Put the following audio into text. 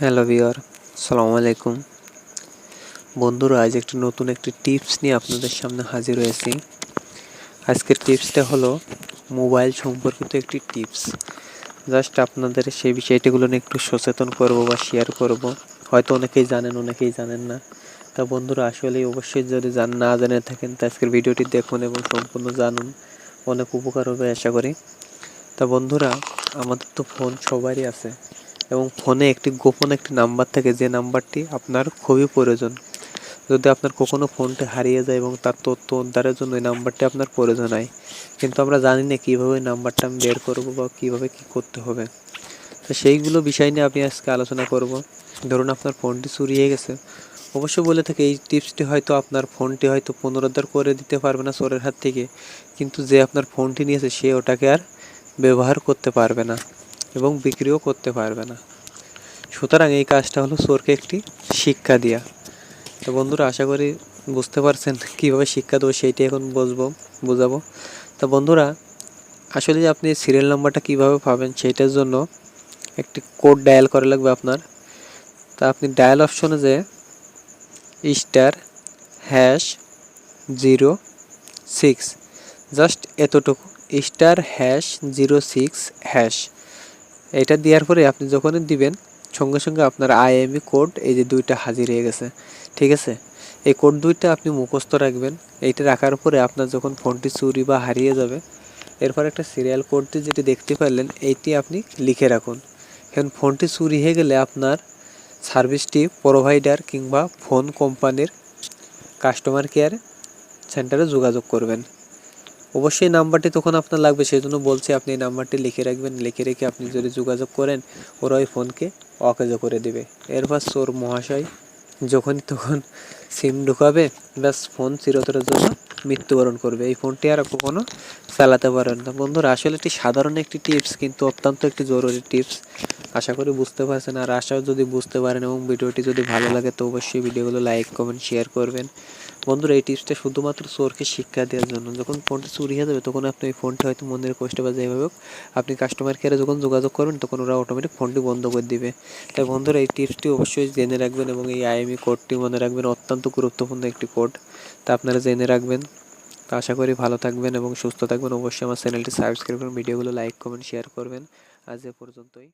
Hello বিয়ার সালামু আলাইকুম বন্ধুরা, আজ একটি নতুন একটি টিপস নিয়ে আপনাদের সামনে হাজির হয়েছি। আজকের টিপসটা হলো মোবাইল সম্পর্কিত একটি টিপস জাস্ট আপনাদের সেই বিষয়টিগুলো নিয়ে একটু সচেতন করব বা শেয়ার করব। হয়তো অনেকেই জানেন অনেকেই জানেন না। তা বন্ধুরা আসলে অবশ্যই যদি জান, না জেনে থাকেন, তা আজকের ভিডিওটি দেখুন এবং সম্পূর্ণ জানুন। অনেক উপকার হবে, আশা করি। তা বন্ধুরা, আমাদের তো ফোন সবারই আছে। এবং ফোনে একটি গোপন একটি নাম্বার থাকে, যে নাম্বারটি আপনার খুবই প্রয়োজন। যদি আপনার কখনো ফোনটি হারিয়ে যায় এবং তার তথ্য উদ্ধারের জন্য এই নাম্বারটি আপনার প্রয়োজন হয়, কিন্তু আমরা জানি না কীভাবে নাম্বারটা আমি বের করব বা কীভাবে কী করতে হবে। তো সেইগুলো বিষয় নিয়ে আমি আজকে আলোচনা করব। ধরুন আপনার ফোনটি চুরিয়ে গেছে। অবশ্য বলে থাকে, এই টিপসটি হয়তো আপনার ফোনটি হয়তো পুনরুদ্ধার করে দিতে পারবে না চোরের হাত থেকে, কিন্তু যে আপনার ফোনটি নিয়েছে সে ওটাকে আর ব্যবহার করতে পারবে না। এবং বিক্রিও করতে পারবে না। সুতরাং এই কাজটা হলো চোরকে একটি শিক্ষা দেওয়া তো বন্ধুরা, আশা করি বুঝতে পারছেন কীভাবে শিক্ষা দেবো সেইটি এখন বুঝব, বোঝাবো। তা বন্ধুরা, আসলে যে আপনি সিরিয়াল নাম্বারটা কীভাবে পাবেন সেইটার জন্য একটি কোড ডায়াল করা লাগবে আপনার। তা আপনি ডায়াল অপশনে যে star hash zero six just এতটুকু। Star hash zero six hash এটা দেওয়ার পরে আপনি যখনই দিবেন, সঙ্গে সঙ্গে আপনার আইএমই কোড এই যে দুইটা হাজির হয়ে গেছে, ঠিক আছে? এই কোড দুইটা আপনি মুখস্থ রাখবেন। এইটা রাখার পরে আপনার যখন ফোনটি চুরি বা হারিয়ে যাবে, এরপর একটা সিরিয়াল কোডটি যেটি দেখতে পারলেন, এইটি আপনি লিখে রাখুন। এখন ফোনটি চুরি হয়ে গেলে আপনার সার্ভিসটি প্রোভাইডার কিংবা ফোন কোম্পানির কাস্টমার কেয়ার সেন্টারে যোগাযোগ করবেন। অবশ্যই নাম্বারটি তখন আপনার লাগবে সেই জন্য বলছি আপনি এই নাম্বারটি লিখে রাখবেন, লিখে রেখে আপনি যদি যোগাযোগ করেন, ওরা ওই ফোনকে অকেজ করে দেবে। এরপর চোর মহাশয় যখনই তখন সিম ঢুকাবে, ব্যাস ফোন চিরতরের জন্য মৃত্যুবরণ করবে। এই ফোনটি আর কখনো চালাতে পারেন না। বন্ধুরা, আসলে একটি সাধারণ একটি টিপস, কিন্তু অত্যন্ত একটি জরুরি টিপস। আশা করি বুঝতে পারছেন। আর আশাও যদি বুঝতে পারেন এবং ভিডিওটি যদি ভালো লাগে, তো অবশ্যই ভিডিওগুলো লাইক, কমেন্ট শেয়ার করবেন। বন্ধুরা, এই টিপসটা শুধুমাত্র চোরকে শিক্ষা দেওয়ার জন্য। যখন ফোনটা চুরি হয়ে যাবে, তখন আপনি ওই ফোনটা হয়তো মন্দিরে কষ্ট বা যেভাবে হোক, আপনি কাস্টমার কেয়ারে যখন যোগাযোগ করবেন, তখন ওরা অটোমেটিক ফোনটি বন্ধ করে দিবে। তাই বন্ধুরা, এই টিপসটি অবশ্যই জেনে রাখবেন এবং এই আইএমই কোডটি মনে রাখবেন, অত্যন্ত গুরুত্বপূর্ণ একটি কোড তা আপনারা জেনে রাখবেন। তো আশা করি ভালো থাকবেন এবং সুস্থ থাকবেন। অবশ্যই আমার চ্যানেলটি সাবস্ক্রাইব করুন ভিডিওগুলো লাইক কমেন্ট শেয়ার করবেন। আজ এ পর্যন্তই।